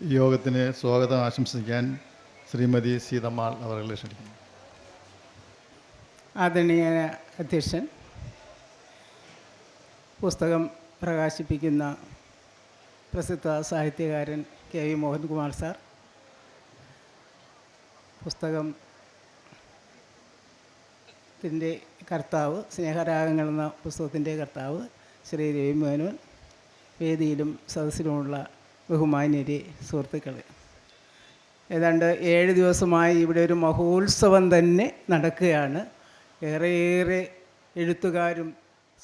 യോഗത്തിന് സ്വാഗതം ആശംസിക്കാൻ ശ്രീമതി സീതമ്മാൾ അവരെ ക്ഷണിക്കുന്നു. ആദരണീയ അധ്യക്ഷൻ പുസ്തകം പ്രകാശിപ്പിക്കുന്ന പ്രസിദ്ധ സാഹിത്യകാരൻ കെ വി മോഹൻകുമാർ സാർ പുസ്തകം ത്തിന്റെ കർത്താവ് സ്നേഹരാഗങ്ങൾ എന്ന പുസ്തകത്തിന്റെ കർത്താവ് ശ്രീ രവി മേനോൻ വേദിയിലും സദസ്സിലുമുള്ള ബഹുമാന്യരെ സുഹൃത്തുക്കളെ. ഏതാണ്ട് ഏഴ് ദിവസമായി ഇവിടെ ഒരു മഹോത്സവം തന്നെ നടക്കുകയാണ്. ഏറെയേറെ എഴുത്തുകാരും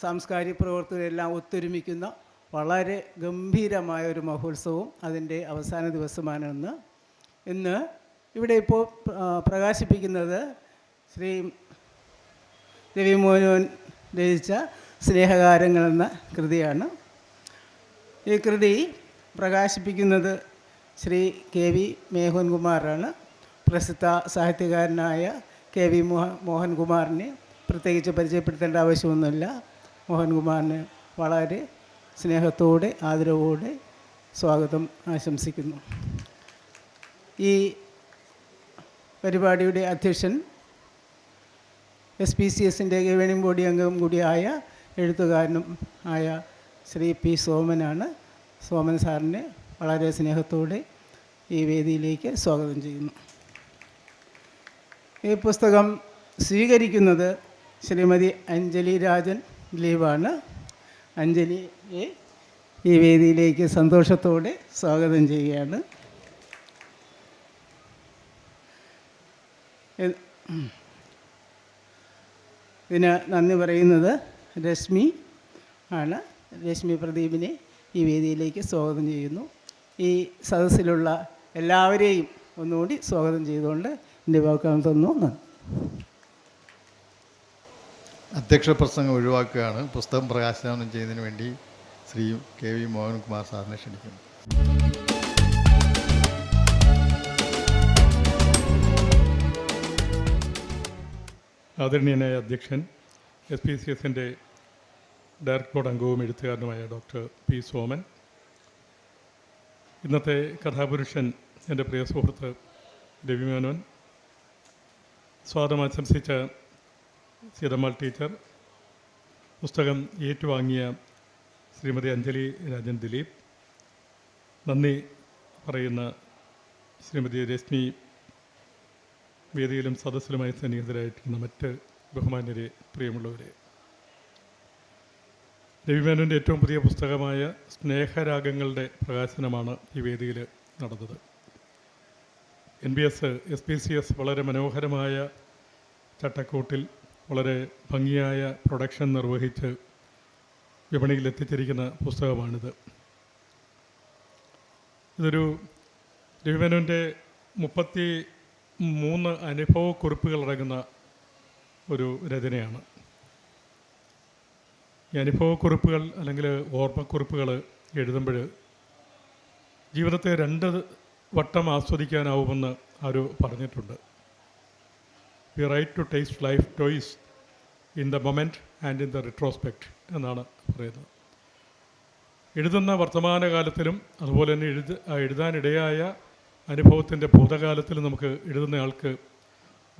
സാംസ്കാരിക പ്രവർത്തകരും എല്ലാം ഒത്തൊരുമിക്കുന്ന വളരെ ഗംഭീരമായ ഒരു മഹോത്സവം അതിന്റെ അവസാന ദിവസമാണ് ഇന്ന് ഇന്ന് ഇവിടെ ഇപ്പോൾ പ്രകാശിപ്പിക്കുന്നത് ശ്രീ രവിമോഹൻ രചിച്ച സ്നേഹകാരങ്ങൾ എന്ന കൃതിയാണ്. ഈ കൃതി പ്രകാശിപ്പിക്കുന്നത് ശ്രീ കെ വി മേഹൻകുമാറാണ്. പ്രസിദ്ധ സാഹിത്യകാരനായ കെ വി മോഹ മോഹൻകുമാറിനെ പ്രത്യേകിച്ച് പരിചയപ്പെടുത്തേണ്ട ആവശ്യമൊന്നുമില്ല. മോഹൻകുമാറിന് വളരെ സ്നേഹത്തോടെ ആദരവോടെ സ്വാഗതം ആശംസിക്കുന്നു. ഈ പരിപാടിയുടെ അധ്യക്ഷൻ എസ് പി സി എസിന്റെ ഗവേണിംഗ് ബോഡി അംഗം കൂടിയായ എഴുത്തുകാരനും ആയ ശ്രീ പി സോമനാണ്. സോമൻ സാറിനെ വളരെ സ്നേഹത്തോടെ ഈ വേദിയിലേക്ക് സ്വാഗതം ചെയ്യുന്നു. ഈ പുസ്തകം സ്വീകരിക്കുന്നത് ശ്രീമതി അഞ്ജലി രാജൻ ലീവാണ്. അഞ്ജലിയെ ഈ വേദിയിലേക്ക് സന്തോഷത്തോടെ സ്വാഗതം ചെയ്യുകയാണ്. ഇത് ഇതിന് നന്ദി പറയുന്നത് രശ്മി ആണ്. രശ്മി പ്രദീപിനെ ഈ വേദിയിലേക്ക് സ്വാഗതം ചെയ്യുന്നു. ഈ സദസ്സിലുള്ള എല്ലാവരെയും ഒന്നുകൂടി സ്വാഗതം ചെയ്തുകൊണ്ട് എന്റെ വാക്കുകൾ തന്നു നന്ദി അധ്യക്ഷ പ്രസംഗം ഒഴിവാക്കുകയാണ്. പുസ്തകം പ്രകാശനം ചെയ്യുന്നതിന് വേണ്ടി ശ്രീ കെ വി മോഹൻകുമാർ സാറിനെ ക്ഷണിക്കുന്നു. ആദരണീയനായ അധ്യക്ഷൻ എസ് പി സി എസിന്റെ ഡയറക്ടർ ബോർഡ് അംഗവും എഴുത്തുകാരനുമായ ഡോക്ടർ പി സോമൻ. ഇന്നത്തെ കഥാപുരുഷൻ എന്റെ പ്രിയ സുഹൃത്ത് രവി മേനോൻ സ്വാഗതം ആശംസിച്ച സീതമ്മാൾ ടീച്ചർ. പുസ്തകം ഏറ്റുവാങ്ങിയ ശ്രീമതി അഞ്ജലി രാജൻ ദിലീപ്. നന്ദി പറയുന്ന ശ്രീമതി രശ്മി വേദിയിലും സദസ്സിലുമായി സന്നിഹിതരായിരിക്കുന്ന മറ്റ് ബഹുമാന്യരെ പ്രിയമുള്ളവരെ. രവിമേനോന്റെ ഏറ്റവും പുതിയ പുസ്തകമായ സ്നേഹരാഗങ്ങളുടെ പ്രകാശനമാണ് ഈ വേദിയിൽ നടന്നത്. N B S S P C S വളരെ മനോഹരമായ ചട്ടക്കൂട്ടിൽ വളരെ ഭംഗിയായ പ്രൊഡക്ഷൻ നിർവഹിച്ച് വിപണിയിൽ എത്തിച്ചിരിക്കുന്ന പുസ്തകമാണിത്. ഇതൊരു രവിമേനോന്റെ മുപ്പത്തി മൂന്ന് അനുഭവക്കുറിപ്പുകളടങ്ങുന്ന ഒരു രചനയാണ്. ഈ അനുഭവക്കുറിപ്പുകൾ അല്ലെങ്കിൽ ഓർമ്മക്കുറിപ്പുകൾ എഴുതുമ്പോൾ ജീവിതത്തെ രണ്ട് വട്ടം ആസ്വദിക്കാനാവുമെന്ന് ആര് പറഞ്ഞിട്ടുണ്ട്. We write to taste life twice in the moment and in the retrospect എന്നാണ് പറയുന്നത്. എഴുതുന്ന വർത്തമാനകാലത്തിലും അതുപോലെ തന്നെ എഴുത എഴുതാനിടയായ അനുഭവത്തിന്റെ ഭൂതകാലത്തിൽ നമുക്ക് എഴുതുന്നയാൾക്ക്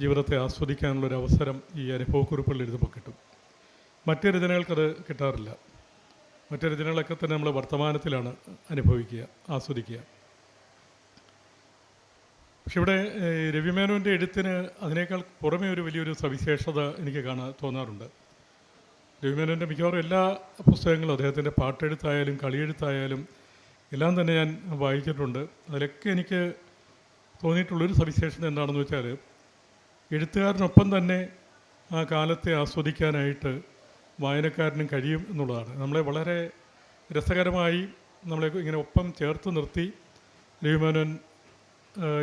ജീവിതത്തെ ആസ്വദിക്കാനുള്ളൊരു അവസരം ഈ അനുഭവക്കുറിപ്പുകൾ എഴുതുമ്പോൾ കിട്ടും. മറ്റ് രചനകൾക്കത് കിട്ടാറില്ല. മറ്റ് രചനകളൊക്കെ തന്നെ നമ്മൾ വർത്തമാനത്തിലാണ് അനുഭവിക്കുക ആസ്വദിക്കുക. പക്ഷെ ഇവിടെ രവിമേനോന്റെ എഴുത്തിന് അതിനേക്കാൾ പുറമേ ഒരു വലിയൊരു സവിശേഷത എനിക്ക് കാണാൻ തോന്നാറുണ്ട്. രവിമേനോന്റെ മിക്കവാറും എല്ലാ പുസ്തകങ്ങളും അദ്ദേഹത്തിന്റെ പാട്ടെഴുത്തായാലും കളിയെഴുത്തായാലും എല്ലാം തന്നെ ഞാൻ വായിച്ചിട്ടുണ്ട്. അതിലൊക്കെ എനിക്ക് തോന്നിയിട്ടുള്ളൊരു സവിശേഷത എന്താണെന്ന് വെച്ചാൽ എഴുത്തുകാരനൊപ്പം തന്നെ ആ കാലത്തെ ആസ്വദിക്കാനായിട്ട് വായനക്കാരനും കഴിയും എന്നുള്ളതാണ്. നമ്മളെ വളരെ രസകരമായി നമ്മളെ ഇങ്ങനെ ഒപ്പം ചേർത്ത് നിർത്തി രവിമേനോൻ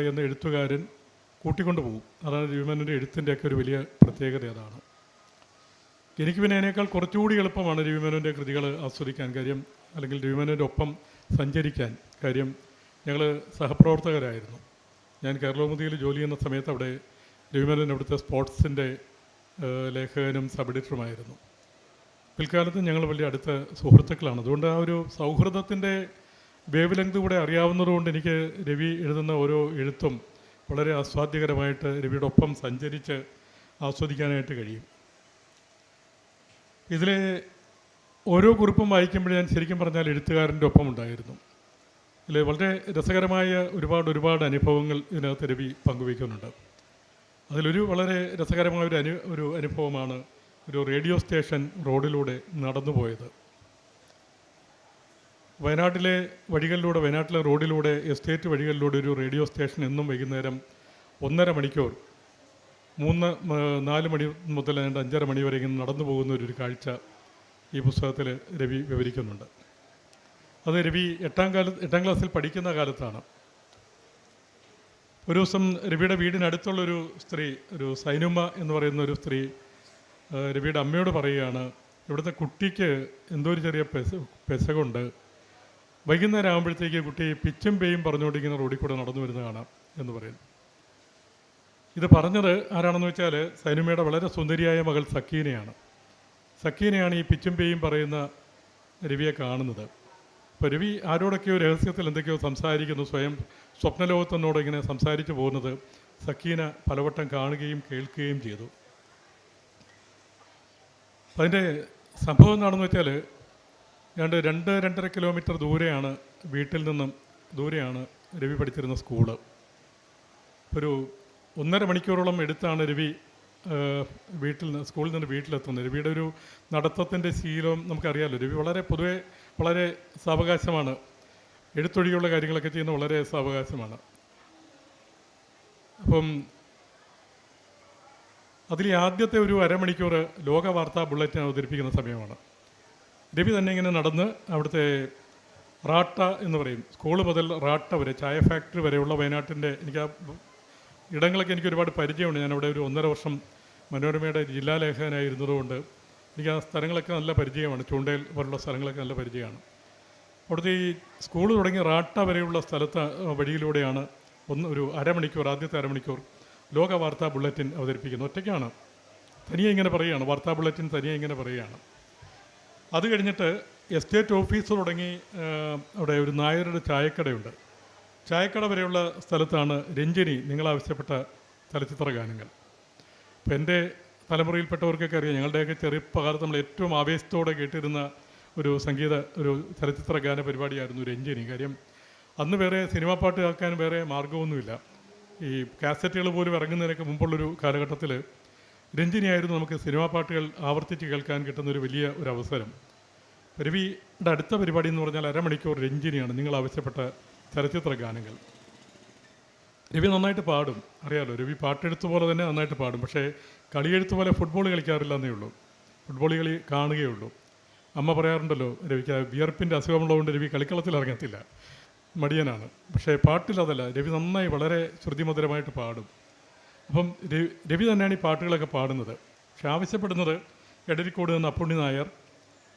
എന്ന എഴുത്തുകാരൻ കൂട്ടിക്കൊണ്ടു പോകും. അതാണ് രവിമേനോന്റെ എഴുത്തിന്റെയൊക്കെ ഒരു വലിയ പ്രത്യേകത അതാണ്. എനിക്ക് പിന്നെ അതിനേക്കാൾ കുറച്ചുകൂടി എളുപ്പമാണ് രവിമേനോന്റെ കൃതികൾ ആസ്വദിക്കാൻ കാര്യം അല്ലെങ്കിൽ രവിമേനോന്റെ ഒപ്പം സഞ്ചരിക്കാൻ കാര്യം. ഞങ്ങൾ സഹപ്രവർത്തകരായിരുന്നു. ഞാൻ കേരളമുദിയിൽ ജോലി ചെയ്യുന്ന സമയത്ത് അവിടെ രവിമേനോൻ അവിടുത്തെ സ്പോർട്സിന്റെ ലേഖകനും സബ് എഡിറ്ററുമായിരുന്നു. പിൽക്കാലത്ത് ഞങ്ങൾ വലിയ അടുത്ത സുഹൃത്തുക്കളാണ്. അതുകൊണ്ട് ആ ഒരു സൗഹൃദത്തിന്റെ വേവ് ലെങ്ത് കൂടെ അറിയാവുന്നതുകൊണ്ട് എനിക്ക് രവി എഴുതുന്ന ഓരോ എഴുത്തും വളരെ ആസ്വാദ്യകരമായിട്ട് രവിയുടെ ഒപ്പം സഞ്ചരിച്ച് ആസ്വദിക്കാനായിട്ട് കഴിയും. ഇതിലെ ഓരോ കുറിപ്പും വായിക്കുമ്പോൾ ഞാൻ ശരിക്കും പറഞ്ഞാൽ എഴുത്തുകാരന്റെ ഒപ്പം ഉണ്ടായിരുന്നു. ഇതിൽ വളരെ രസകരമായ ഒരുപാട് ഒരുപാട് അനുഭവങ്ങൾ ഇതിനകത്ത് രവി പങ്കുവയ്ക്കുന്നുണ്ട്. അതിലൊരു വളരെ രസകരമായ ഒരു അനു ഒരു അനുഭവമാണ് ഒരു റേഡിയോ സ്റ്റേഷൻ റോഡിലൂടെ നടന്നുപോയത്. വയനാട്ടിലെ വഴികളിലൂടെ വയനാട്ടിലെ റോഡിലൂടെ എസ്റ്റേറ്റ് വഴികളിലൂടെ ഒരു റേഡിയോ സ്റ്റേഷൻ എന്നും വൈകുന്നേരം ഒന്നര മണിക്കൂർ മൂന്ന് നാല് മണി മുതൽ രണ്ട് അഞ്ചര മണി വരെ ഇങ്ങനെ നടന്നു പോകുന്ന ഒരു കാഴ്ച ഈ പുസ്തകത്തിൽ രവി വിവരിക്കുന്നുണ്ട്. അത് രവി എട്ടാം കാല എട്ടാം ക്ലാസ്സിൽ പഠിക്കുന്ന കാലത്താണ്. ഒരു ദിവസം രവിയുടെ വീടിനടുത്തുള്ളൊരു സ്ത്രീ ഒരു സൈനുമ്മ എന്ന് പറയുന്ന ഒരു സ്ത്രീ രവിയുടെ അമ്മയോട് പറയുകയാണ് ഇവിടുത്തെ കുട്ടിക്ക് എന്തോ ഒരു ചെറിയ പെസ പെസകുണ്ട്. വൈകുന്നേരം ആകുമ്പോഴത്തേക്ക് കുട്ടി പിച്ചും പേയും പറഞ്ഞുകൊണ്ടിരിക്കുന്ന റോഡിൽ കൂടെ നടന്നു വരുന്ന കാണാം എന്ന് പറയുന്നു. ഇത് പറഞ്ഞത് ആരാണെന്ന് വെച്ചാൽ സൈനുമയുടെ വളരെ സുന്ദരിയായ മകൾ സക്കീനയാണ്. സക്കീനയാണ് ഈ പിച്ചും പേയും പറയുന്ന രവിയെ കാണുന്നത്. അപ്പോൾ രവി ആരോടൊക്കെയോ രഹസ്യത്തിൽ എന്തൊക്കെയോ സംസാരിക്കുന്നു സ്വയം സ്വപ്നലോകത്തിനോട് ഇങ്ങനെ സംസാരിച്ചു പോകുന്നത് സക്കീന പലവട്ടം കാണുകയും കേൾക്കുകയും ചെയ്തു. അപ്പം അതിന്റെ സംഭവം എന്താണെന്ന് വെച്ചാൽ ഞാണ്ട് രണ്ട് രണ്ടര കിലോമീറ്റർ ദൂരെയാണ് വീട്ടിൽ നിന്നും ദൂരെയാണ് രവി പഠിച്ചിരുന്ന സ്കൂൾ. ഒരു ഒന്നര മണിക്കൂറോളം എടുത്താണ് രവി വീട്ടിൽ നിന്ന് സ്കൂളിൽ നിന്ന് വീട്ടിലെത്തുന്നത്. രവിയുടെ ഒരു നടത്തത്തിന്റെ ശീലം നമുക്കറിയാമല്ലോ രവി വളരെ പൊതുവെ വളരെ സാവകാശമാണ്. എഴുത്തൊഴിയുള്ള കാര്യങ്ങളൊക്കെ ചെയ്യുന്ന വളരെ സാവകാശമാണ്. അപ്പം അതിൽ ആദ്യത്തെ ഒരു അരമണിക്കൂർ ലോക വാർത്താ ബുള്ളറ്റിൻ അവതരിപ്പിക്കുന്ന സമയമാണ്. രവി തന്നെ ഇങ്ങനെ നടന്ന് അവിടുത്തെ റാട്ട എന്ന് പറയും. സ്കൂൾ മുതൽ റാട്ട വരെ ചായ ഫാക്ടറി വരെയുള്ള വയനാട്ടിന്റെ എനിക്ക് ആ ഇടങ്ങളൊക്കെ എനിക്ക് ഒരുപാട് പരിചയമുണ്ട്. ഞാൻ അവിടെ ഒരു ഒന്നര വർഷം മനോരമയുടെ ജില്ലാ ലേഖകനായിരുന്നതുകൊണ്ട് എനിക്ക് ആ സ്ഥലങ്ങളൊക്കെ നല്ല പരിചയമാണ്. ചൂണ്ടയിൽ പോലുള്ള സ്ഥലങ്ങളൊക്കെ നല്ല പരിചയമാണ്. അവിടുത്തെ ഈ സ്കൂൾ തുടങ്ങി റാട്ട വരെയുള്ള സ്ഥലത്ത് വഴിയിലൂടെയാണ് ഒന്ന് ഒരു അരമണിക്കൂർ ആദ്യത്തെ അരമണിക്കൂർ ലോക വാർത്താ ബുള്ളറ്റിൻ അവതരിപ്പിക്കുന്നു ഒറ്റയ്ക്കാണ്. തനിയെ ഇങ്ങനെ പറയുകയാണ്. വാർത്താ ബുള്ളറ്റിൻ തനിയെ ഇങ്ങനെ പറയുകയാണ്. അത് കഴിഞ്ഞിട്ട് എസ്റ്റേറ്റ് ഓഫീസ് തുടങ്ങി അവിടെ ഒരു നായരുടെ ചായക്കടയുണ്ട്. ചായക്കട വരെയുള്ള സ്ഥലത്താണ് രഞ്ജിനി നിങ്ങളാവശ്യപ്പെട്ട ചലച്ചിത്ര ഗാനങ്ങൾ. അപ്പോൾ എന്റെ തലമുറയിൽപ്പെട്ടവർക്കൊക്കെ അറിയാം ഞങ്ങളുടെയൊക്കെ ചെറുപ്പകാലത്ത് നമ്മൾ ഏറ്റവും ആവേശത്തോടെ കേട്ടിരുന്ന ഒരു സംഗീത ഒരു ചലച്ചിത്ര ഗാന പരിപാടിയായിരുന്നു രഞ്ജിനി. കാര്യം അന്ന് വേറെ സിനിമാ പാട്ട് കേൾക്കാൻ വേറെ മാർഗമൊന്നുമില്ല ഈ കാസറ്റുകൾ പോലും ഇറങ്ങുന്നതിനൊക്കെ മുമ്പുള്ളൊരു കാലഘട്ടത്തിൽ രഞ്ജിനിയായിരുന്നു നമുക്ക് സിനിമാ പാട്ടുകൾ ആവർത്തിച്ച് കേൾക്കാൻ കിട്ടുന്ന ഒരു വലിയ ഒരു അവസരം രവിയുടെ അടുത്ത പരിപാടി എന്ന് പറഞ്ഞാൽ അരമണിക്കൂർ രഞ്ജിനിയാണ് നിങ്ങൾ ആവശ്യപ്പെട്ട ചലച്ചിത്ര ഗാനങ്ങൾ. രവി നന്നായിട്ട് പാടും അറിയാലോ. രവി പാട്ടെഴുത്ത് പോലെ തന്നെ നന്നായിട്ട് പാടും. പക്ഷേ കളിയെഴുത്ത് പോലെ ഫുട്ബോൾ കളിക്കാറില്ല എന്നേ ഉള്ളൂ. ഫുട്ബോൾ കളി കാണുകയുള്ളൂ അമ്മ പറയാറുണ്ടല്ലോ രവിക്ക് വിയർപ്പിന്റെ അസുഖമുള്ളതുകൊണ്ട് രവി കളിക്കളത്തിൽ ഇറങ്ങത്തില്ല മടിയനാണ്. പക്ഷേ പാട്ടിൽ അതല്ല രവി നന്നായി വളരെ ശ്രുതിമധുരമായിട്ട് പാടും. അപ്പം രവി തന്നെയാണ് ഈ പാട്ടുകളൊക്കെ പാടുന്നത്. പക്ഷെ ആവശ്യപ്പെടുന്നത് എടരിക്കോട് നിന്ന് അപ്പുണ്ണി നായർ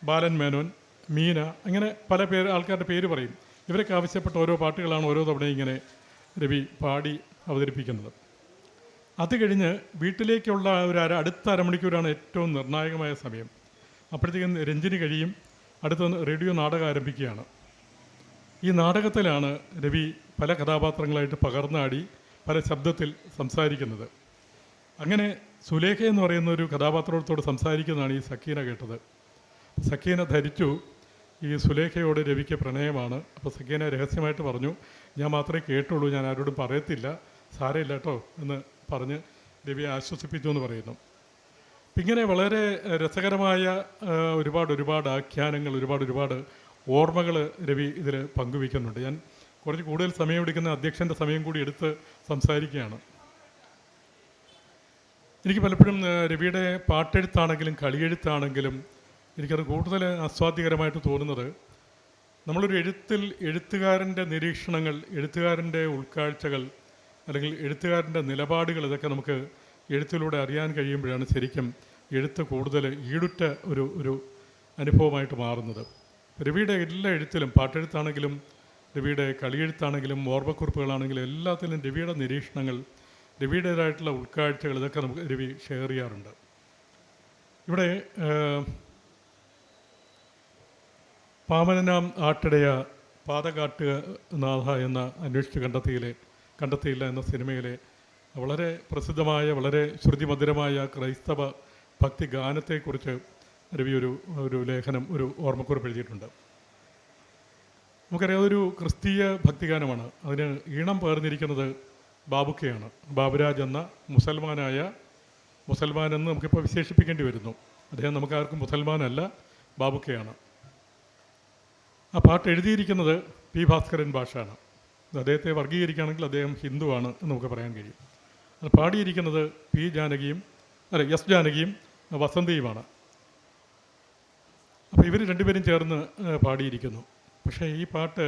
ബാലൻ മേനോൻ മീന അങ്ങനെ പല പേര് ആൾക്കാരുടെ പേര് പറയും. ഇവരൊക്കെ ആവശ്യപ്പെട്ട ഓരോ പാട്ടുകളാണ് ഓരോ തവണ ഇങ്ങനെ രവി പാടി അവതരിപ്പിക്കുന്നത്. അത് കഴിഞ്ഞ് വീട്ടിലേക്കുള്ള ഒരു അര അടുത്ത അരമണിക്കൂറാണ് ഏറ്റവും നിർണായകമായ സമയം. അപ്പോഴത്തേക്കും രഞ്ജിനി കഴിയും. അടുത്ത റേഡിയോ നാടകം ആരംഭിക്കുകയാണ്. ഈ നാടകത്തിലാണ് രവി പല കഥാപാത്രങ്ങളായിട്ട് പകർന്നാടി പല ശബ്ദത്തിൽ സംസാരിക്കുന്നത്. അങ്ങനെ സുലേഖ എന്ന് പറയുന്ന ഒരു കഥാപാത്രത്തോട് സംസാരിക്കുന്നതാണ് ഈ സക്കീന കേട്ടത്. സക്കീന ധരിച്ചു. ഈ സുലേഖയോട് രവിക്ക് പ്രണയമാണ്. അപ്പോൾ സക്കീന രഹസ്യമായിട്ട് പറഞ്ഞു ഞാൻ മാത്രമേ കേട്ടുള്ളൂ ഞാൻ ആരോടും പറയത്തില്ല സാരമില്ല കേട്ടോ എന്ന് പറഞ്ഞ് രവിയെ ആശ്വസിപ്പിച്ചു എന്ന് പറയുന്നു. ഇങ്ങനെ വളരെ രസകരമായ ഒരുപാട് ഒരുപാട് ആഖ്യാനങ്ങൾ ഒരുപാട് ഒരുപാട് ഓർമ്മകൾ രവി ഇതിൽ പങ്കുവയ്ക്കുന്നുണ്ട്. ഞാൻ കുറച്ച് കൂടുതൽ സമയം എടുക്കുന്ന അധ്യക്ഷന്റെ സമയം കൂടി എടുത്ത് സംസാരിക്കുകയാണ്. എനിക്ക് പലപ്പോഴും രവിയുടെ പാട്ടെഴുത്താണെങ്കിലും കളിയെഴുത്താണെങ്കിലും എനിക്കത് കൂടുതൽ ആസ്വാദ്യകരമായിട്ട് തോന്നുന്നത് നമ്മളൊരു എഴുത്തിൽ എഴുത്തുകാരന്റെ നിരീക്ഷണങ്ങൾ എഴുത്തുകാരന്റെ ഉൾക്കാഴ്ചകൾ അല്ലെങ്കിൽ എഴുത്തുകാരന്റെ നിലപാടുകൾ ഇതൊക്കെ നമുക്ക് എഴുത്തിലൂടെ അറിയാൻ കഴിയുമ്പോഴാണ് ശരിക്കും എഴുത്ത് കൂടുതൽ ഈടുറ്റ ഒരു ഒരു അനുഭവമായിട്ട് മാറുന്നത്. രവിയുടെ എല്ലാ എഴുത്തിലും പാട്ടെഴുത്താണെങ്കിലും രവിയുടെ കളിയെഴുത്താണെങ്കിലും ഓർമ്മക്കുറിപ്പുകളാണെങ്കിലും എല്ലാത്തിലും രവിയുടെ നിരീക്ഷണങ്ങൾ രവിയുടേതായിട്ടുള്ള ഉൾക്കാഴ്ചകൾ ഇതൊക്കെ നമുക്ക് രവി ഷെയർ ചെയ്യാറുണ്ട്. ഇവിടെ പാമനാം ആട്ടിടയ പാതകാട്ട് നാഥ എന്ന അന്വേഷിച്ച് കണ്ടെത്തിയിലെ കണ്ടെത്തിയില്ല എന്ന സിനിമയിലെ വളരെ പ്രസിദ്ധമായ വളരെ ശ്രുതിമധുരമായ ക്രൈസ്തവ ഭക്തി ഗാനത്തെക്കുറിച്ച് രവി ഒരു ഒരു ലേഖനം ഒരു ഓർമ്മക്കുറിപ്പ് എഴുതിയിട്ടുണ്ട്. നമുക്കറിയാം അതൊരു ക്രിസ്തീയ ഭക്തിഗാനമാണ്. അതിന് ഈണം പകർന്നിരിക്കുന്നത് ബാബുക്കയാണ്. ബാബുരാജ് എന്ന മുസൽമാനായ മുസൽമാൻ എന്ന് നമുക്കിപ്പോൾ വിശേഷിപ്പിക്കേണ്ടി വരുന്നു. അദ്ദേഹം നമുക്കാർക്കും മുസൽമാനല്ല ബാബുക്കയാണ്. ആ പാട്ട് എഴുതിയിരിക്കുന്നത് പി ഭാസ്കരൻ ഭാഷയാണ് അദ്ദേഹത്തെ വർഗീകരിക്കുകയാണെങ്കിൽ അദ്ദേഹം ഹിന്ദുവാണ് എന്ന് നമുക്ക് പറയാൻ കഴിയും. അത് പാടിയിരിക്കുന്നത് പി ജാനകിയും അല്ല എസ് ജാനകിയും വസന്തിയുമാണ്. അപ്പോൾ ഇവർ രണ്ടുപേരും ചേർന്ന് പാടിയിരിക്കുന്നു. പക്ഷേ ഈ പാട്ട്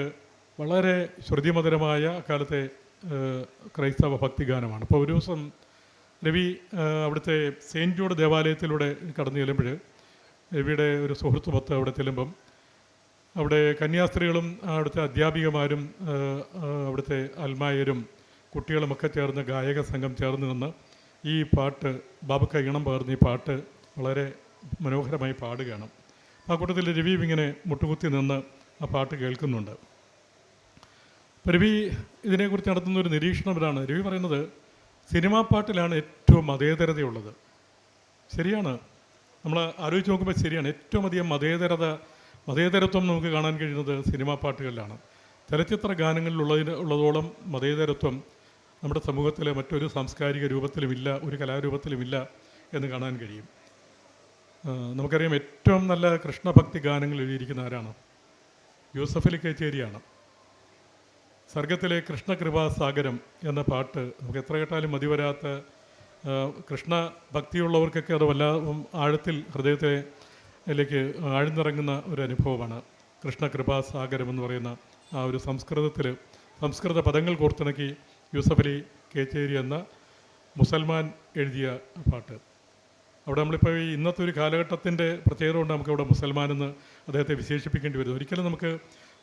വളരെ ശ്രുതിമധുരമായ അക്കാലത്തെ ക്രൈസ്തവ ഭക്തിഗാനമാണ്. അപ്പോൾ ഒരു ദിവസം രവി അവിടുത്തെ സെയിന്റ് ജോർജ് ദേവാലയത്തിലൂടെ കടന്നു ചെല്ലുമ്പോൾ രവിയുടെ ഒരു സുഹൃത്തുമൊത്ത് അവിടെ ചെല്ലുമ്പം അവിടെ കന്യാസ്ത്രീകളും അവിടുത്തെ അധ്യാപികമാരും അവിടുത്തെ അൽമായരും കുട്ടികളുമൊക്കെ ചേർന്ന് ഗായക സംഘം ചേർന്ന് നിന്ന് ഈ പാട്ട് ബാബക്ക ഈണം പകർന്ന് ഈ പാട്ട് വളരെ മനോഹരമായി പാടുകയാണ്. ആ കൂട്ടത്തിൽ രവിയും ഇങ്ങനെ മുട്ടുകുത്തി നിന്ന് ആ പാട്ട് കേൾക്കുന്നുണ്ട്. അപ്പോൾ രവി ഇതിനെക്കുറിച്ച് നടത്തുന്ന ഒരു നിരീക്ഷണം ഇതാണ്. രവി പറയുന്നത് സിനിമാ പാട്ടിലാണ് ഏറ്റവും മതേതരതയുള്ളത്. ശരിയാണ്. നമ്മൾ ആലോചിച്ച് നോക്കുമ്പോൾ ശരിയാണ്. ഏറ്റവും അധികം മതേതരത മതേതരത്വം നമുക്ക് കാണാൻ കഴിയുന്നത് സിനിമാ പാട്ടുകളിലാണ്. ചലച്ചിത്ര ഗാനങ്ങളിലുള്ളതിന് ഉള്ളതോളം മതേതരത്വം നമ്മുടെ സമൂഹത്തിലെ മറ്റൊരു സാംസ്കാരിക രൂപത്തിലുമില്ല ഒരു കലാരൂപത്തിലുമില്ല എന്ന് കാണാൻ കഴിയും. നമുക്കറിയാം ഏറ്റവും നല്ല കൃഷ്ണഭക്തി ഗാനങ്ങൾ എഴുതിയിരിക്കുന്ന ആരാണ്? യൂസഫ് അലി കച്ചേരിയാണ്. സർഗത്തിലെ കൃഷ്ണകൃപാസാഗരം എന്ന പാട്ട് നമുക്ക് എത്ര കേട്ടാലും മതി വരാത്ത കൃഷ്ണ ഭക്തിയുള്ളവർക്കൊക്കെ അത് വല്ലാ ആഴത്തിൽ ഹൃദയത്തിലേക്ക് ആഴ്ന്നിറങ്ങുന്ന ഒരു അനുഭവമാണ് കൃഷ്ണകൃപാസാഗരം എന്ന് പറയുന്ന ആ ഒരു സംസ്കൃതത്തിൽ സംസ്കൃത പദങ്ങൾ കോർത്തിണക്കി യൂസഫ് അലി കേച്ചേരി എന്ന മുസൽമാൻ എഴുതിയ പാട്ട്. അവിടെ നമ്മളിപ്പോൾ ഈ ഇന്നത്തെ ഒരു കാലഘട്ടത്തിന്റെ പ്രത്യേകത കൊണ്ട് നമുക്ക് അവിടെ മുസൽമാൻ എന്ന് അദ്ദേഹത്തെ വിശേഷിപ്പിക്കേണ്ടി വരും ഒരിക്കലും നമുക്ക്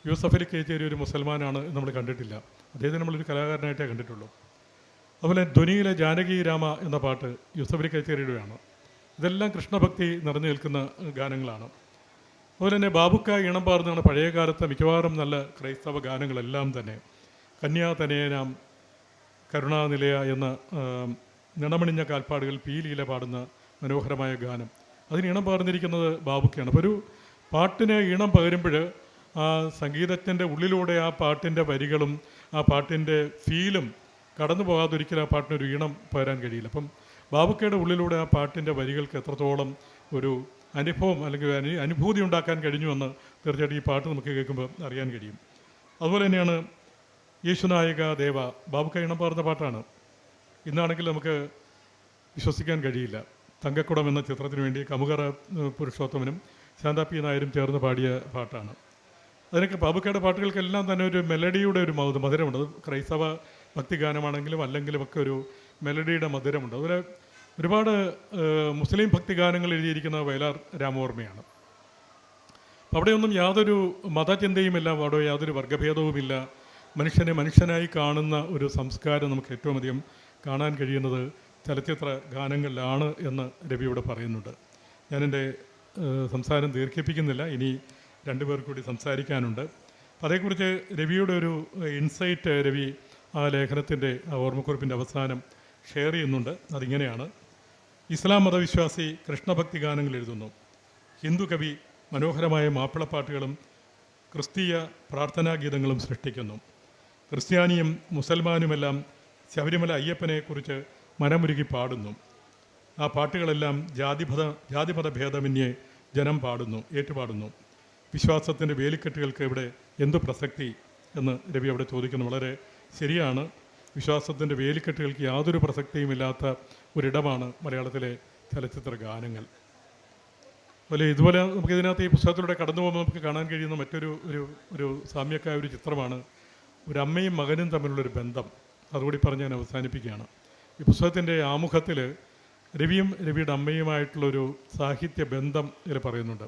യൂസഫ് അലി കേച്ചേരി ഒരു മുസൽമാനാണ് നമ്മൾ കണ്ടിട്ടില്ല. അദ്ദേഹത്തെ നമ്മളൊരു കലാകാരനായിട്ടേ കണ്ടിട്ടുള്ളൂ. അതുപോലെ ധ്വനിയിലെ ജാനകി രാമ എന്ന പാട്ട് യൂസഫ് അലി കേച്ചേരിയുടെയാണ് ഇതെല്ലാം കൃഷ്ണഭക്തി നിറഞ്ഞു നിൽക്കുന്ന ഗാനങ്ങളാണ്. അതുപോലെ തന്നെ ബാബുക്ക ഇണം പാർന്നാണ് പഴയ കാലത്തെ മിക്കവാറും നല്ല ക്രൈസ്തവ ഗാനങ്ങളെല്ലാം തന്നെ. കന്യാ തനേനാം കരുണാനിലയ എന്ന നിണമണിഞ്ഞ കാൽപ്പാടുകൾ പീലിയില പാടുന്ന മനോഹരമായ ഗാനം. അതിന് ഇണം പകർന്നിരിക്കുന്നത് ബാബുക്കയാണ് അപ്പോൾ ഒരു പാട്ടിന് ഈണം പകരുമ്പോൾ ആ സംഗീതത്തിന്റെ ഉള്ളിലൂടെ ആ പാട്ടിന്റെ വരികളും ആ പാട്ടിന്റെ ഫീലും കടന്നു പോകാതെ ഒരിക്കലും ആ പാട്ടിനൊരു ഈണം പകരാൻ കഴിയില്ല. അപ്പം ബാബുക്കയുടെ ഉള്ളിലൂടെ ആ പാട്ടിന്റെ വരികൾക്ക് എത്രത്തോളം ഒരു അനുഭവം അല്ലെങ്കിൽ അനു അനുഭൂതി ഉണ്ടാക്കാൻ കഴിഞ്ഞുവെന്ന് തീർച്ചയായിട്ടും ഈ പാട്ട് നമുക്ക് കേൾക്കുമ്പോൾ അറിയാൻ കഴിയും. അതുപോലെ തന്നെയാണ് യേശുനായക ദേവ ബാബുക്ക ഇണം പകർന്ന പാട്ടാണ്. ഇന്നാണെങ്കിൽ നമുക്ക് വിശ്വസിക്കാൻ കഴിയില്ല. തങ്കക്കുടം എന്ന ചിത്രത്തിന് വേണ്ടി കമുകറ പുരുഷോത്തമനും ശാന്ത പി നായരും ചേർന്ന് പാടിയ പാട്ടാണ്. അതിനൊക്കെ ബാബുക്കയുടെ പാട്ടുകൾക്കെല്ലാം തന്നെ ഒരു മെലഡിയുടെ ഒരു മധു മധുരമുണ്ട്. ക്രൈസ്തവ ഭക്തിഗാനമാണെങ്കിലും അല്ലെങ്കിലും ഒക്കെ ഒരു മെലഡിയുടെ മധുരമുണ്ട്. അതുപോലെ ഒരുപാട് മുസ്ലിം ഭക്തിഗാനങ്ങൾ എഴുതിയിരിക്കുന്ന വയലാർ രാമവർമ്മയാണ്. അവിടെയൊന്നും യാതൊരു മതചിന്തയുമില്ല അവിടെ യാതൊരു വർഗഭേദവുമില്ല. മനുഷ്യനെ മനുഷ്യനായി കാണുന്ന ഒരു സംസ്കാരം നമുക്ക് ഏറ്റവും അധികം കാണാൻ കഴിയുന്നത് ചലച്ചിത്ര ഗാനങ്ങളിലാണ് എന്ന് രവി ഇവിടെ പറയുന്നുണ്ട്. ഞാനെന്റെ സംസാരം ദീർഘിപ്പിക്കുന്നില്ല. ഇനി രണ്ടുപേർ കൂടി സംസാരിക്കാനുണ്ട്. അതേക്കുറിച്ച് രവിയുടെ ഒരു ഇൻസൈറ്റ് രവി ആ ലേഖനത്തിന്റെ ഓർമ്മക്കുറിപ്പിന്റെ അവസാനം ഷെയർ ചെയ്യുന്നുണ്ട്. അതിങ്ങനെയാണ്. ഇസ്ലാം മതവിശ്വാസി കൃഷ്ണഭക്തി ഗാനങ്ങൾ എഴുതുന്നു. ഹിന്ദു കവി മനോഹരമായ മാപ്പിളപ്പാട്ടുകളും ക്രിസ്തീയ പ്രാർത്ഥനാഗീതങ്ങളും സൃഷ്ടിക്കുന്നു. ക്രിസ്ത്യാനിയും മുസൽമാനുമെല്ലാം ശബരിമല അയ്യപ്പനെക്കുറിച്ച് മനമുരുകി പാടുന്നു. ആ പാട്ടുകളെല്ലാം ജാതിപഥ ജാതിപഥ ഭേദമന്യേ ജനം പാടുന്നു ഏറ്റുപാടുന്നു. വിശ്വാസത്തിന്റെ വേലിക്കെട്ടുകൾക്ക് ഇവിടെ എന്തു പ്രസക്തി എന്ന് രവി അവിടെ ചോദിക്കുന്നു. വളരെ ശരിയാണ്. വിശ്വാസത്തിന്റെ വേലിക്കെട്ടുകൾക്ക് യാതൊരു പ്രസക്തിയുമില്ലാത്ത ഒരിടമാണ് മലയാളത്തിലെ ചലച്ചിത്ര ഗാനങ്ങൾ. അതുപോലെ ഇതുപോലെ നമുക്ക് ഇതിനകത്ത് ഈ പുസ്തകത്തിലൂടെ കടന്നു പോകുമ്പോൾ നമുക്ക് കാണാൻ കഴിയുന്ന മറ്റൊരു ഒരു ഒരു സാമ്യക്കായ ഒരു ചിത്രമാണ്. ഒരു അമ്മയും മകനും തമ്മിലുള്ളൊരു ബന്ധം. അതുകൂടി പറഞ്ഞ് ഞാൻ അവസാനിപ്പിക്കുകയാണ്. ഈ പുസ്തകത്തിന്റെ ആമുഖത്തിൽ രവിയും രവിയുടെ അമ്മയുമായിട്ടുള്ളൊരു സാഹിത്യ ബന്ധം ഇതിൽ പറയുന്നുണ്ട്.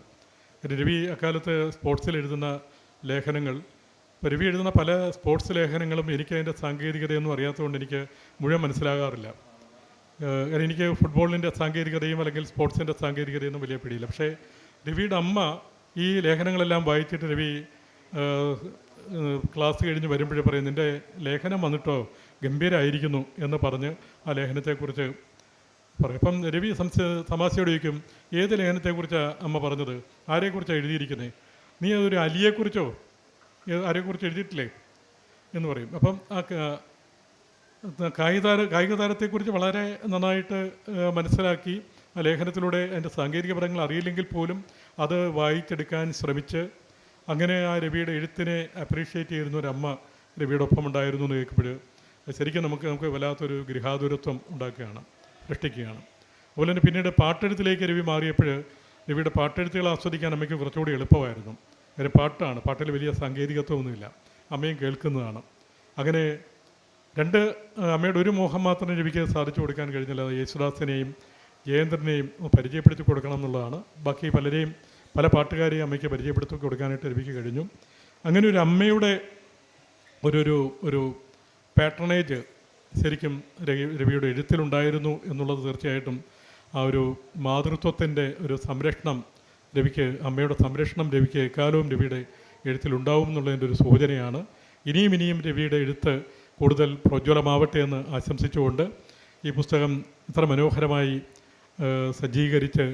രവി അക്കാലത്ത് സ്പോർട്സിൽ എഴുതുന്ന ലേഖനങ്ങൾ ഇപ്പോൾ രവി എഴുതുന്ന പല സ്പോർട്സ് ലേഖനങ്ങളും എനിക്ക് അതിന്റെ സാങ്കേതികതയൊന്നും അറിയാത്തതുകൊണ്ട് എനിക്ക് മുഴുവൻ മനസ്സിലാകാറില്ല. കാരണം എനിക്ക് ഫുട്ബോളിന്റെ സാങ്കേതികതയും അല്ലെങ്കിൽ സ്പോർട്സിന്റെ സാങ്കേതികതയൊന്നും വലിയ പിടിയില്ല. പക്ഷേ രവിയുടെ അമ്മ ഈ ലേഖനങ്ങളെല്ലാം വായിച്ചിട്ട് രവി ക്ലാസ് കഴിഞ്ഞ് വരുമ്പോഴേ പറയും നിന്റെ ലേഖനം വന്നിട്ടോ? ഗംഭീരമായിരിക്കുന്നു എന്ന് പറഞ്ഞ് ആ ലേഖനത്തെക്കുറിച്ച് പറയും ഇപ്പം രവി സംശയ തമാശയോട് ചോദിക്കും ഏത് ലേഖനത്തെക്കുറിച്ചാണ് അമ്മ പറഞ്ഞത്? ആരെക്കുറിച്ചാണ് എഴുതിയിരിക്കുന്നത് നീ അതൊരു അലിയെക്കുറിച്ചോ? ആരെക്കുറിച്ച് എഴുതിയിട്ടില്ലേ? എന്ന് പറയും. അപ്പം ആ കായികതാര കായിക താര കായിക താരത്തെക്കുറിച്ച് വളരെ നന്നായിട്ട് മനസ്സിലാക്കി ആ ലേഖനത്തിലൂടെ അതിന്റെ സാങ്കേതിക പദങ്ങൾ അറിയില്ലെങ്കിൽ പോലും അത് വായിച്ചെടുക്കാൻ ശ്രമിച്ച് അങ്ങനെ ആ രവിയുടെ എഴുത്തിനെ അപ്രീഷിയേറ്റ് ചെയ്യുന്ന ഒരു രവിയുടെ ഒപ്പം ഉണ്ടായിരുന്നു എന്ന് കേൾക്കുമ്പോൾ ശരിക്കും നമുക്ക് നമുക്ക് വല്ലാത്തൊരു ഗൃഹാതുരത്വം ഉണ്ടാക്കുകയാണ് സൃഷ്ടിക്കുകയാണ്. അതുപോലെ തന്നെ പിന്നീട് പാട്ടെഴുത്തിലേക്ക് രവി മാറിയപ്പോൾ രവിയുടെ പാട്ടെഴുത്തുകൾ ആസ്വദിക്കാൻ അമ്മയ്ക്ക് കുറച്ചുകൂടി എളുപ്പമായിരുന്നു. കാര്യം പാട്ടാണ് പാട്ടിൽ വലിയ സാങ്കേതികത്വമൊന്നുമില്ല. അമ്മയും കേൾക്കുന്നതാണ്. അങ്ങനെ രണ്ട് അമ്മയുടെ ഒരു മോഹം മാത്രം രവിക്ക് സാധിച്ചു കൊടുക്കാൻ കഴിഞ്ഞില്ല. യേശുദാസിനെയും ജയേന്ദ്രനെയും പരിചയപ്പെടുത്തി കൊടുക്കണം എന്നുള്ളതാണ്. ബാക്കി പലരെയും പല പാട്ടുകാരെയും അമ്മയ്ക്ക് പരിചയപ്പെടുത്തി കൊടുക്കാനായിട്ട് രവിക്ക് കഴിഞ്ഞു. അങ്ങനെ ഒരു അമ്മയുടെ ഒരു ഒരു പാട്രണേജ് ശരിക്കും രവി- രവിയുടെ എഴുത്തിലുണ്ടായിരുന്നു എന്നുള്ളത് തീർച്ചയായിട്ടും ആ ഒരു മാതൃത്വത്തിന്റെ ഒരു സംരക്ഷണം രവിക്ക് അമ്മയുടെ സംരക്ഷണം രവിക്ക് എക്കാലവും രവിയുടെ എഴുത്തിലുണ്ടാവും എന്നുള്ളതിന്റെ ഒരു സൂചനയാണ്. ഇനിയും ഇനിയും രവിയുടെ എഴുത്ത് കൂടുതൽ പ്രോജ്വലമാവട്ടെ എന്ന് ആശംസിച്ചുകൊണ്ട് ഈ പുസ്തകം ഇത്ര മനോഹരമായി സജ്ജീകരിച്ച്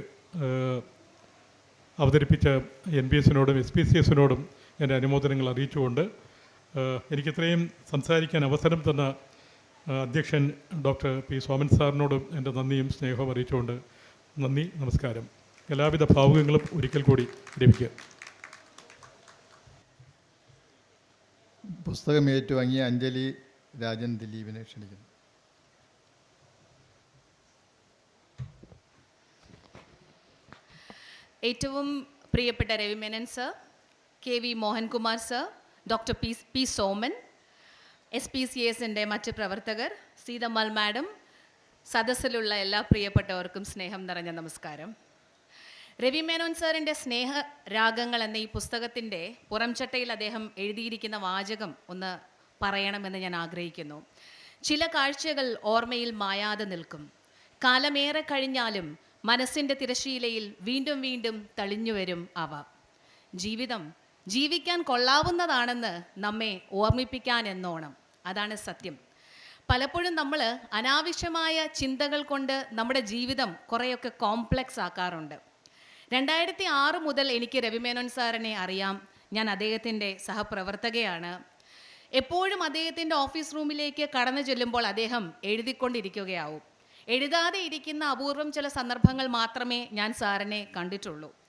അവതരിപ്പിച്ച എൻ ബി എസിനോടും എസ് പി സി എസിനോടും എന്റെ അനുമോദനങ്ങൾ അറിയിച്ചുകൊണ്ട് എനിക്കിത്രയും സംസാരിക്കാൻ അവസരം തന്ന അധ്യക്ഷൻ ഡോക്ടർ പി സോമൻ സാറിനോടും എന്റെ നന്ദിയും സ്നേഹവും അറിയിച്ചുകൊണ്ട് നന്ദി നമസ്കാരം. എല്ലാവിധ ഭാവുകങ്ങളും ഒരിക്കൽ കൂടി ലഭിക്കുക. പുസ്തകം ഏറ്റുവാങ്ങിയ അഞ്ജലി രാജൻ ദിലീപിനെ ക്ഷണിക്കുന്നു. ഏറ്റവും പ്രിയപ്പെട്ട Ravi Menon sir K V Mohankumar sir doctor P P Soman S P C എസിന്റെ മറ്റ് പ്രവർത്തകർ സീതമ്മൽ മാഡം സദസ്സിലുള്ള എല്ലാ പ്രിയപ്പെട്ടവർക്കും സ്നേഹം നിറഞ്ഞ നമസ്കാരം. രവി മേനോൻ സാറിന്റെ സ്നേഹ രാഗങ്ങൾ എന്ന ഈ പുസ്തകത്തിന്റെ പുറംചട്ടയിൽ അദ്ദേഹം എഴുതിയിരിക്കുന്ന വാചകം ഒന്ന് പറയണമെന്ന് ഞാൻ ആഗ്രഹിക്കുന്നു. ചില കാഴ്ചകൾ ഓർമ്മയിൽ മായാതെ നിൽക്കും. കാലമേറെ കഴിഞ്ഞാലും മനസ്സിന്റെ തിരശീലയിൽ വീണ്ടും വീണ്ടും തളിഞ്ഞു വരും അവ. ജീവിതം ജീവിക്കാൻ കൊള്ളാവുന്നതാണെന്ന് നമ്മെ ഓർമ്മിപ്പിക്കാൻ എന്നോണം. അതാണ് സത്യം. പലപ്പോഴും നമ്മൾ അനാവശ്യമായ ചിന്തകൾ കൊണ്ട് നമ്മുടെ ജീവിതം കുറേയൊക്കെ കോംപ്ലക്സ് ആക്കാറുണ്ട്. രണ്ടായിരത്തി ആറ് മുതൽ എനിക്ക് രവിമേനോൻ സാറിനെ അറിയാം. ഞാൻ അദ്ദേഹത്തിന്റെ സഹപ്രവർത്തകയാണ്. എപ്പോഴും അദ്ദേഹത്തിന്റെ ഓഫീസ് റൂമിലേക്ക് കടന്നു ചെല്ലുമ്പോൾ അദ്ദേഹം എഴുതിക്കൊണ്ടിരിക്കുകയാവും. എഴുതാതെ ഇരിക്കുന്ന അപൂർവം ചില സന്ദർഭങ്ങൾ മാത്രമേ ഞാൻ സാറിനെ കണ്ടിട്ടുള്ളൂ.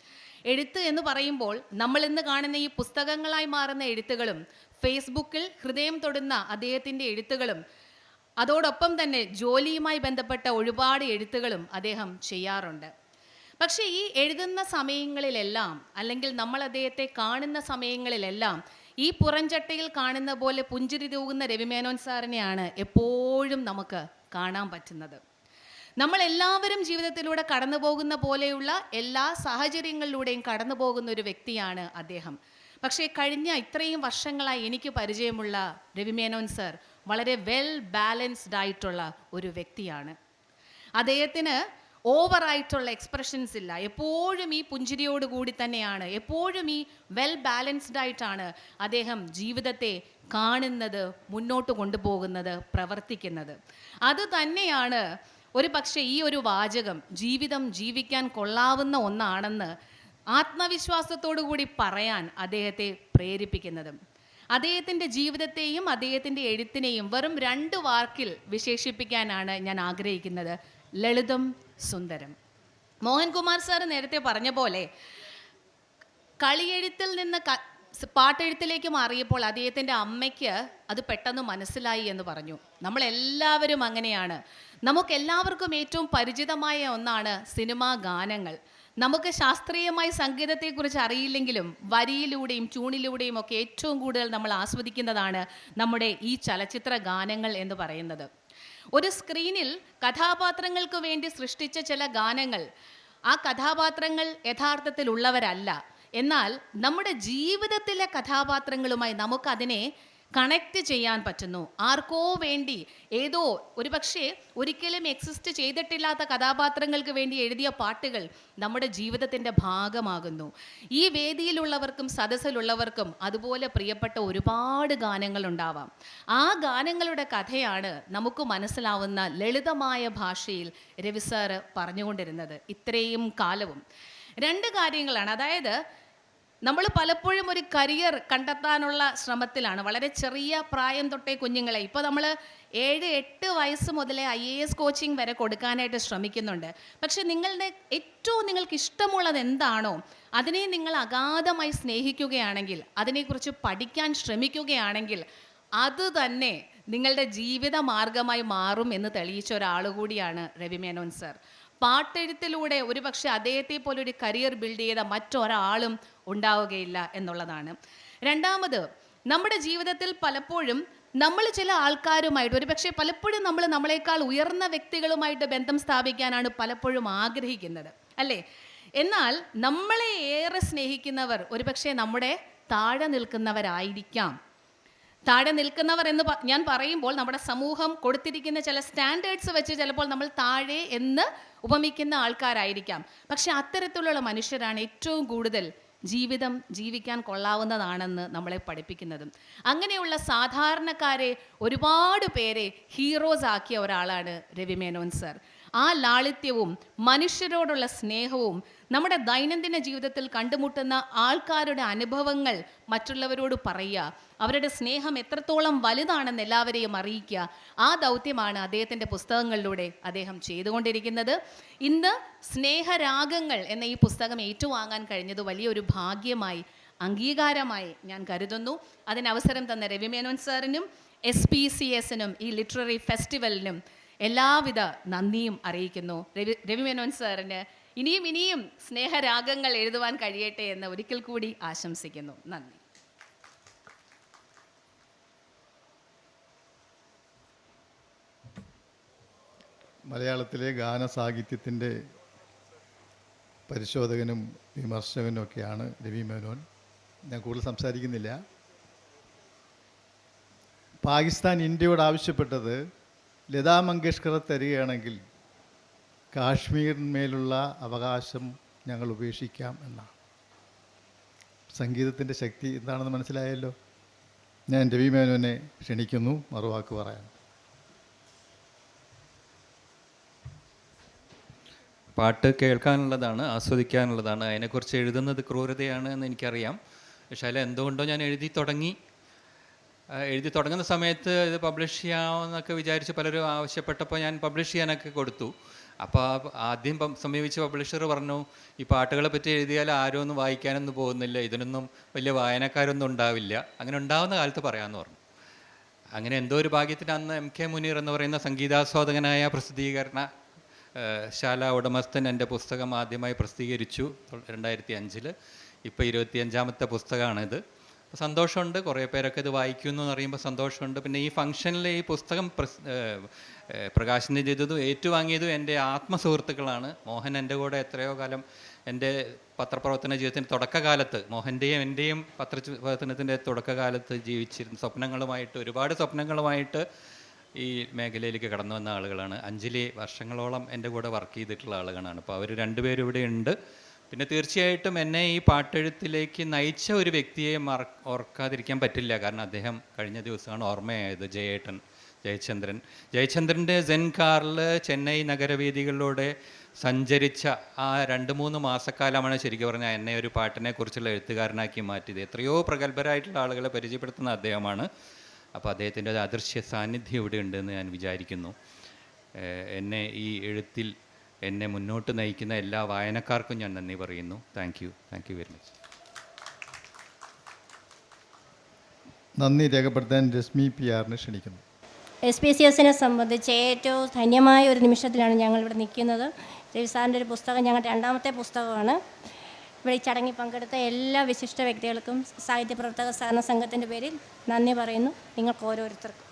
എഴുത്ത് എന്ന് പറയുമ്പോൾ നമ്മൾ ഇന്ന് കാണുന്ന ഈ പുസ്തകങ്ങളായി മാറുന്ന എഴുത്തുകളും ഫേസ്ബുക്കിൽ ഹൃദയം തൊടുന്ന അദ്ദേഹത്തിന്റെ എഴുത്തുകളും അതോടൊപ്പം തന്നെ ജോലിയുമായി ബന്ധപ്പെട്ട ഒരുപാട് എഴുത്തുകളും അദ്ദേഹം ചെയ്യാറുണ്ട്. പക്ഷേ ഈ എഴുതുന്ന സമയങ്ങളിലെല്ലാം അല്ലെങ്കിൽ നമ്മൾ അദ്ദേഹത്തെ കാണുന്ന സമയങ്ങളിലെല്ലാം ഈ പുറംചട്ടയിൽ കാണുന്ന പോലെ പുഞ്ചിരി തൂകുന്ന രവിമേനോൻ സാറിനെയാണ് എപ്പോഴും നമുക്ക് കാണാൻ പറ്റുന്നത്. നമ്മൾ എല്ലാവരും ജീവിതത്തിലൂടെ കടന്നു പോകുന്ന പോലെയുള്ള എല്ലാ സാഹചര്യങ്ങളിലൂടെയും കടന്നു പോകുന്ന ഒരു വ്യക്തിയാണ് അദ്ദേഹം. പക്ഷേ കഴിഞ്ഞ ഇത്രയും വർഷങ്ങളായി എനിക്ക് പരിചയമുള്ള രവിമേനോൻ സർ വളരെ വെൽ ബാലൻസ്ഡ് ആയിട്ടുള്ള ഒരു വ്യക്തിയാണ്. അദ്ദേഹത്തിന് ഓവറായിട്ടുള്ള എക്സ്പ്രഷൻസ് ഇല്ല. എപ്പോഴും ഈ പുഞ്ചിരിയോട് കൂടി തന്നെയാണ്. എപ്പോഴും ഈ വെൽ ബാലൻസ്ഡ് ആയിട്ടാണ് അദ്ദേഹം ജീവിതത്തെ കാണുന്നത് മുന്നോട്ട് കൊണ്ടുപോകുന്നത് പ്രവർത്തിക്കുന്നത്. അത് തന്നെയാണ് ഒരു പക്ഷേ ഈ ഒരു വാചകം ജീവിതം ജീവിക്കാൻ കൊള്ളാവുന്ന ഒന്നാണെന്ന് ആത്മവിശ്വാസത്തോടു കൂടി പറയാൻ അദ്ദേഹത്തെ പ്രേരിപ്പിക്കുന്നത്. അദ്ദേഹത്തിന്റെ ജീവിതത്തെയും അദ്ദേഹത്തിന്റെ എഴുത്തിനെയും വെറും രണ്ട് വാക്കിൽ വിശേഷിപ്പിക്കാനാണ് ഞാൻ ആഗ്രഹിക്കുന്നത്. ലളിതം സുന്ദരം. മോഹൻകുമാർ സാർ നേരത്തെ പറഞ്ഞ പോലെ കളിയെഴുത്തിൽ നിന്ന് ക പാട്ടെഴുത്തിലേക്ക് മാറിയപ്പോൾ അദ്ദേഹത്തിന്റെ അമ്മയ്ക്ക് അത് പെട്ടെന്ന് മനസ്സിലായി എന്ന് പറഞ്ഞു. നമ്മളെല്ലാവരും അങ്ങനെയാണ്. നമുക്കെല്ലാവർക്കും ഏറ്റവും പരിചിതമായ ഒന്നാണ് സിനിമാ ഗാനങ്ങൾ. നമുക്ക് ശാസ്ത്രീയമായി സംഗീതത്തെക്കുറിച്ച് അറിയില്ലെങ്കിലും വരിയിലൂടെയും ട്യൂണിലൂടെയും ഒക്കെ ഏറ്റവും കൂടുതൽ നമ്മൾ ആസ്വദിക്കുന്നതാണ് നമ്മുടെ ഈ ചലച്ചിത്ര ഗാനങ്ങൾ എന്ന് പറയുന്നത്. ഒരു സ്ക്രീനിൽ കഥാപാത്രങ്ങൾക്ക് വേണ്ടി സൃഷ്ടിച്ച ചില ഗാനങ്ങൾ ആ കഥാപാത്രങ്ങൾ യഥാർത്ഥത്തിൽ ഉള്ളവരല്ല എന്നാൽ നമ്മുടെ ജീവിതത്തിലെ കഥാപാത്രങ്ങളുമായി നമുക്കതിനെ കണക്റ്റ് ചെയ്യാൻ പറ്റുന്നു. ആർക്കോ വേണ്ടി ഏതോ ഒരു പക്ഷേ ഒരിക്കലും എക്സിസ്റ്റ് ചെയ്തിട്ടില്ലാത്ത കഥാപാത്രങ്ങൾക്ക് വേണ്ടി എഴുതിയ പാട്ടുകൾ നമ്മുടെ ജീവിതത്തിന്റെ ഭാഗമാകുന്നു. ഈ വേദിയിലുള്ളവർക്കും സദസ്സിലുള്ളവർക്കും അതുപോലെ പ്രിയപ്പെട്ട ഒരുപാട് ഗാനങ്ങളുണ്ടാവാം. ആ ഗാനങ്ങളുടെ കഥയാണ് നമുക്ക് മനസ്സിലാവുന്ന ലളിതമായ ഭാഷയിൽ രവി പറഞ്ഞുകൊണ്ടിരുന്നത്. ഇത്രയും കാലവും. രണ്ട് കാര്യങ്ങളാണ്. അതായത് നമ്മൾ പലപ്പോഴും ഒരു കരിയർ കണ്ടെത്താനുള്ള ശ്രമത്തിലാണ്. വളരെ ചെറിയ പ്രായം തൊട്ടേ കുഞ്ഞുങ്ങളെ. ഇപ്പോൾ നമ്മൾ ഏഴ് എട്ട് വയസ്സ് മുതലേ ഐ എ എസ് കോച്ചിങ് വരെ കൊടുക്കാനായിട്ട് ശ്രമിക്കുന്നുണ്ട്. പക്ഷെ നിങ്ങളുടെ ഏറ്റവും നിങ്ങൾക്ക് ഇഷ്ടമുള്ളത് എന്താണോ അതിനെ നിങ്ങൾ അഗാധമായി സ്നേഹിക്കുകയാണെങ്കിൽ അതിനെക്കുറിച്ച് പഠിക്കാൻ ശ്രമിക്കുകയാണെങ്കിൽ അത് തന്നെ നിങ്ങളുടെ ജീവിത മാർഗമായി മാറും എന്ന് തെളിയിച്ച ഒരാൾ കൂടിയാണ് രവി മേനോൻ സർ. പാട്ടെഴുത്തിലൂടെ ഒരുപക്ഷെ അദ്ദേഹത്തെ പോലെ ഒരു കരിയർ ബിൽഡ് ചെയ്ത മറ്റൊരാളും ഉണ്ടാവുകയില്ല എന്നുള്ളതാണ്. രണ്ടാമത് നമ്മുടെ ജീവിതത്തിൽ പലപ്പോഴും നമ്മൾ ചില ആൾക്കാരുമായിട്ട് ഒരുപക്ഷെ പലപ്പോഴും നമ്മൾ നമ്മളെക്കാൾ ഉയർന്ന വ്യക്തികളുമായിട്ട് ബന്ധം സ്ഥാപിക്കാനാണ് പലപ്പോഴും ആഗ്രഹിക്കുന്നത് അല്ലേ? എന്നാൽ നമ്മളെ ഏറെ സ്നേഹിക്കുന്നവർ ഒരുപക്ഷെ നമ്മുടെ താഴെ നിൽക്കുന്നവരായിരിക്കാം. താഴെ നിൽക്കുന്നവർ എന്ന് ഞാൻ പറയുമ്പോൾ നമ്മുടെ സമൂഹം കൊടുത്തിരിക്കുന്ന ചില സ്റ്റാൻഡേർഡ്സ് വെച്ച് ചിലപ്പോൾ നമ്മൾ താഴെ എന്ന് ഉപമിക്കുന്ന ആൾക്കാരായിരിക്കാം. പക്ഷെ അത്തരത്തിലുള്ള മനുഷ്യരാണ് ഏറ്റവും കൂടുതൽ ജീവിതം ജീവിക്കാൻ കൊള്ളാവുന്നതാണെന്ന് നമ്മളെ പഠിപ്പിക്കുന്നതും. അങ്ങനെയുള്ള സാധാരണക്കാരെ ഒരുപാട് പേരെ ഹീറോസ് ആക്കിയ ഒരാളാണ് രവി മേനോൻ സർ ആ ലാളിത്യവും മനുഷ്യരോടുള്ള സ്നേഹവും നമ്മുടെ ദൈനംദിന ജീവിതത്തിൽ കണ്ടുമുട്ടുന്ന ആൾക്കാരുടെ അനുഭവങ്ങൾ മറ്റുള്ളവരോട് പറയുക. അവരുടെ സ്നേഹം എത്രത്തോളം വലുതാണെന്ന് എല്ലാവരെയും അറിയിക്കുക. ആ ദൗത്യമാണ് അദ്ദേഹത്തിന്റെ പുസ്തകങ്ങളിലൂടെ അദ്ദേഹം ചെയ്തുകൊണ്ടിരിക്കുന്നത്. ഇന്ന് സ്നേഹരാഗങ്ങൾ എന്ന ഈ പുസ്തകം ഏറ്റുവാങ്ങാൻ കഴിഞ്ഞത് വലിയൊരു ഭാഗ്യമായി അംഗീകാരമായി ഞാൻ കരുതുന്നു. അതിന് അവസരം തന്ന രവിമേനോൻ സാറിനും എസ് പി സി എസിനും ഈ ലിറ്റററി ഫെസ്റ്റിവലിനും എല്ലാവിധ നന്ദിയും അറിയിക്കുന്നു. രവി രവിമേനോൻ സാറിന് ഇനിയും ഇനിയും സ്നേഹരാഗങ്ങൾ എഴുതുവാൻ കഴിയട്ടെ എന്ന് ഒരിക്കൽ കൂടി ആശംസിക്കുന്നു. നന്ദി. മലയാളത്തിലെ ഗാനസാഹിത്യത്തിന്റെ പരിശോധകനും വിമർശകനും ഒക്കെയാണ് രവി മേനോൻ ഞാൻ കൂടുതൽ സംസാരിക്കുന്നില്ല. പാകിസ്ഥാൻ ഇന്ത്യയോട് ആവശ്യപ്പെട്ടത് ലതാ മങ്കേഷ്കറെ തരികയാണെങ്കിൽ കാശ്മീരിന്മേലുള്ള അവകാശം ഞങ്ങൾ ഉപേക്ഷിക്കാം എന്നാണ്. സംഗീതത്തിന്റെ ശക്തി എന്താണെന്ന് മനസ്സിലായല്ലോ? ഞാൻ രവി മേനോനെ ക്ഷണിക്കുന്നു മറുവാക്ക് പറയാൻ പാട്ട് കേൾക്കാനുള്ളതാണ് ആസ്വദിക്കാനുള്ളതാണ്. അതിനെക്കുറിച്ച് എഴുതുന്നത് ക്രൂരതയാണ് എന്ന് എനിക്കറിയാം. പക്ഷേ അതിൽ എന്തുകൊണ്ടോ ഞാൻ എഴുതി തുടങ്ങി. എഴുതി തുടങ്ങുന്ന സമയത്ത് ഇത് പബ്ലിഷ് ചെയ്യാമെന്നൊക്കെ വിചാരിച്ച് പലരും ആവശ്യപ്പെട്ടപ്പോൾ ഞാൻ പബ്ലിഷ് ചെയ്യാനൊക്കെ കൊടുത്തു. അപ്പോൾ ആദ്യം സമീപിച്ച പബ്ലിഷർ പറഞ്ഞു ഈ പാട്ടുകളെ പറ്റി എഴുതിയാൽ ആരും ഒന്നും വായിക്കാനൊന്നും പോകുന്നില്ല ഇതിനൊന്നും വലിയ വായനക്കാരൊന്നും ഉണ്ടാവില്ല. അങ്ങനെ ഉണ്ടാവുന്ന കാലത്ത് പറയാമെന്ന് പറഞ്ഞു. അങ്ങനെ എന്തോ ഒരു ഭാഗ്യത്തിന് അന്ന് എം കെ മുനീർ എന്ന് പറയുന്ന സംഗീതാസ്വാദകനായ പ്രസിദ്ധീകരണ ശാല ഉടമസ്ഥൻ എന്റെ പുസ്തകം ആദ്യമായി പ്രസിദ്ധീകരിച്ചു രണ്ടായിരത്തി അഞ്ചിൽ ഇപ്പോൾ ഇരുപത്തിയഞ്ചാമത്തെ പുസ്തകമാണിത്. സന്തോഷമുണ്ട്. കുറേ പേരൊക്കെ ഇത് വായിക്കുന്നു എന്ന് അറിയുമ്പോൾ സന്തോഷമുണ്ട്. പിന്നെ ഈ ഫംഗ്ഷനിൽ ഈ പുസ്തകം പ്രകാശനം ചെയ്തതും ഏറ്റുവാങ്ങിയതും എന്റെ ആത്മസുഹൃത്തുക്കളാണ്. മോഹൻ എന്റെ കൂടെ എത്രയോ കാലം എന്റെ പത്രപ്രവർത്തന ജീവിതത്തിന്റെ തുടക്കകാലത്ത് മോഹന്റെയും എന്റെയും പത്രപ്രവർത്തനത്തിന്റെ തുടക്കകാലത്ത് ജീവിച്ചിരുന്ന സ്വപ്നങ്ങളുമായിട്ട് ഒരുപാട് സ്വപ്നങ്ങളുമായിട്ട് ഈ മേഖലയിലേക്ക് കടന്നു വന്ന ആളുകളാണ്. അഞ്ജലി വർഷങ്ങളോളം എന്റെ കൂടെ വർക്ക് ചെയ്തിട്ടുള്ള ആളുകളാണ്. അപ്പോൾ അവർ രണ്ടുപേരും ഇവിടെ ഉണ്ട് പിന്നെ തീർച്ചയായിട്ടും എന്നെ ഈ പാട്ടെഴുത്തിലേക്ക് നയിച്ച ഒരു വ്യക്തിയെ മറ ഓർക്കാതിരിക്കാൻ പറ്റില്ല. കാരണം അദ്ദേഹം കഴിഞ്ഞ ദിവസമാണ് ഓർമ്മയായത് ജയേട്ടൻ ജയചന്ദ്രൻ. ജയചന്ദ്രന്റെ ജെൻ കാറിൽ ചെന്നൈ നഗരവേദികളിലൂടെ സഞ്ചരിച്ച ആ രണ്ട് മൂന്ന് മാസക്കാലമാണ് ശരിക്കും പറഞ്ഞാൽ എന്നെ ഒരു പാട്ടിനെ കുറിച്ചുള്ള എഴുത്തുകാരനാക്കി മാറ്റിയത്. എത്രയോ പ്രഗത്ഭരായിട്ടുള്ള ആളുകളെ പരിചയപ്പെടുത്തുന്ന അദ്ദേഹമാണ്. അപ്പോൾ അദ്ദേഹത്തിന്റെ ഒരു അദൃശ്യ സാന്നിധ്യം ഇവിടെ ഉണ്ടെന്ന് ഞാൻ വിചാരിക്കുന്നു. എന്നെ ഈ എഴുത്തിൽ എന്നെ മുന്നോട്ട് നയിക്കുന്ന എല്ലാ വായനക്കാർക്കും ഞാൻ നന്ദി പറയുന്നു. Thank you thank you very much നന്ദി രേഖപ്പെടുത്താൻ രശ്മി പി ആറിനെ ക്ഷണിക്കുന്നു. എസ് പി സി എസിനെ സംബന്ധിച്ച് ഏറ്റവും ധന്യമായ ഒരു നിമിഷത്തിലാണ് ഞങ്ങൾ ഇവിടെ നിൽക്കുന്നത്. രവി സാറിന്റെ ഒരു പുസ്തകം ഞങ്ങളുടെ രണ്ടാമത്തെ പുസ്തകമാണ്. ഇവിടെ ഈ ചടങ്ങിൽ പങ്കെടുത്ത എല്ലാ വിശിഷ്ട വ്യക്തികൾക്കും സാഹിത്യ പ്രവർത്തക സഹകരണ സംഘത്തിന്റെ പേരിൽ നന്ദി പറയുന്നു. നിങ്ങൾക്ക് ഓരോരുത്തർക്കും.